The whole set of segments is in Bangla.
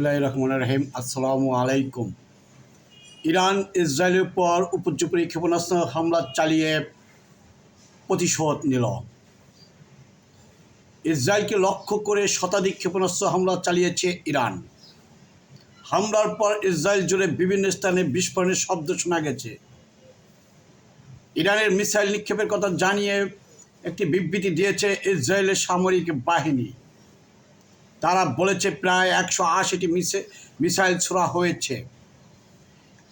বিসমুল্লাহ রহমান রহিম। আসসালামু আলাইকুম। ইরান, ইসরায়েলের পর উপর্যুপরি ক্ষেপণাস্ত্র হামলা চালিয়ে প্রতিশোধ নিল। ইসরায়েলকে লক্ষ্য করে শতাধিক ক্ষেপণাস্ত্র হামলা চালিয়েছে ইরান। হামলার পর ইসরায়েল জুড়ে বিভিন্ন স্থানে বিস্ফোরণের শব্দ শোনা গেছে। ইরানের মিসাইল নিক্ষেপের কথা জানিয়ে একটি বিবৃতি দিয়েছে ইসরায়েলের সামরিক বাহিনী। তারা বলেছে প্রায় একশো আশিটি মিসে, মিসাইল ছোড়া হয়েছে।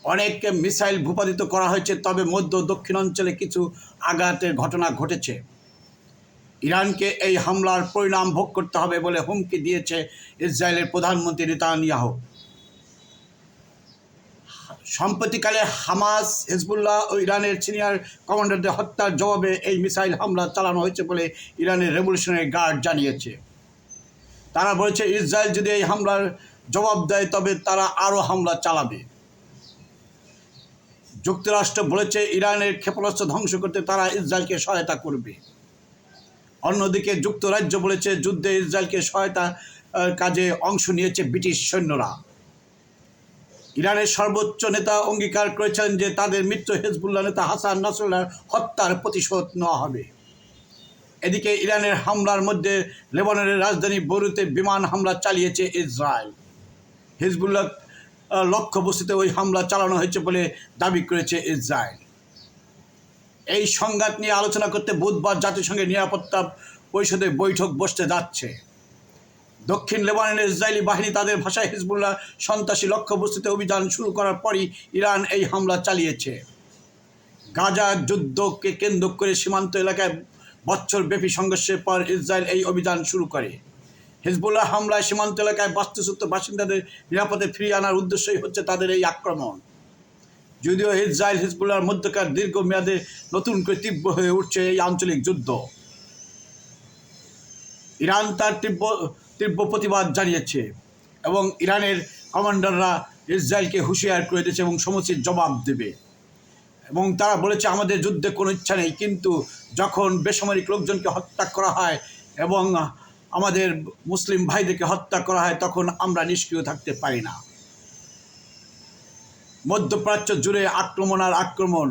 অনেক মিসাইল ভূপাতিত করা হয়েছে, তবে মধ্য দক্ষিণ অঞ্চলে কিছু আঘাতের ঘটনা ঘটেছে। ইরানকে এই হামলার পরিণাম ভোগ করতে হবে বলে হুমকি দিয়েছে ইসরায়েলের প্রধানমন্ত্রী নেতানিয়াহু। সম্প্রতিকালে হামাস, হেজবুল্লাহ ও ইরানের সিনিয়র কমান্ডারদের হত্যার জবাবে এই মিসাইল হামলা চালানো হয়েছে বলে ইরানের রেভলিউশনারি গার্ড জানিয়েছে। তারা বলেছে, ইসরায়েল যদি এই হামলার জবাব দেয়, তবে তারা আরও হামলা চালাবে। যুক্তরাষ্ট্র বলেছে, ইরানের ক্ষেপণাস্ত্র ধ্বংস করতে তারা ইসরায়েলকে সহায়তা করবে। অন্যদিকে যুক্তরাজ্য বলেছে, যুদ্ধে ইসরায়েলকে সহায়তা কাজে অংশ নিয়েছে ব্রিটিশ সৈন্যরা। ইরানের সর্বোচ্চ নেতা অঙ্গীকার করেছেন যে, তাদের মৃত্যু হেজবুল্লাহ নেতা হাসান নাসরুল্লাহর হত্যার প্রতিশোধ নেওয়া হবে। এদিকে ইরানের হামলার মধ্যে লেবাননের রাজধানী বরুতে বিমান হামলা চালিয়েছে ইসরায়েল। হিজবুল্লাহ আহ, লক্ষ্যবস্তুতে ওই হামলা চালানো হয়েছে বলে দাবি করেছে ইসরায়েল। এই সংঘাত নিয়ে আলোচনা করতে বুধবার জাতিসংঘের নিরাপত্তা পরিষদে বৈঠক বসতে যাচ্ছে। দক্ষিণ লেবাননের ইসরায়েলি বাহিনী তাদের ভাষায় হিজবুল্লাহ সন্ত্রাসী লক্ষ্য লক্ষ্যবস্তুতে অভিযান শুরু করার পরই ইরান এই হামলা চালিয়েছে। গাজা যুদ্ধকে কেন্দ্র করে সীমান্ত এলাকায় বছরব্যাপী সংঘর্ষের পর ইসরায়েল এই অভিযান শুরু করে। হিজবুল্লাহ হামলায় সীমান্ত এলাকায় বাস্তুচ্যুত বাসিন্দাদের নিরাপদে ফিরিয়ে আনার উদ্দেশ্যই হচ্ছে তাদের এই আক্রমণ। যদিও ইসরায়েল হিজবুল্লাহর মধ্যকার দীর্ঘমেয়াদে নতুন করে তীব্র হয়ে উঠছে এই আঞ্চলিক যুদ্ধ। ইরান তার তীব্র তীব্র প্রতিবাদ জানিয়েছে এবং ইরানের কমান্ডাররা ইসরায়েলকে হুঁশিয়ার করে দিয়েছে এবং সমুচিত জবাব দেবে। এবং তারা বলেছে, আমাদের যুদ্ধে কোনো ইচ্ছা নেই, কিন্তু যখন বেসামরিক লোকজনকে হত্যা করা হয় এবং আমাদের মুসলিম ভাইদেরকে হত্যা করা হয়, তখন আমরা নিষ্ক্রিয় থাকতে পারি না। মধ্যপ্রাচ্য জুড়ে আক্রমণ আর আক্রমণ,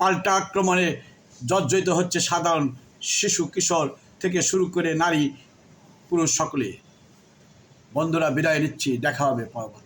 পাল্টা আক্রমণে জর্জরিত হচ্ছে সাধারণ শিশু, কিশোর থেকে শুরু করে নারী, পুরুষ সকলে বন্ধুরা, বিদায় নিচ্ছি, দেখা হবে পরবর্তী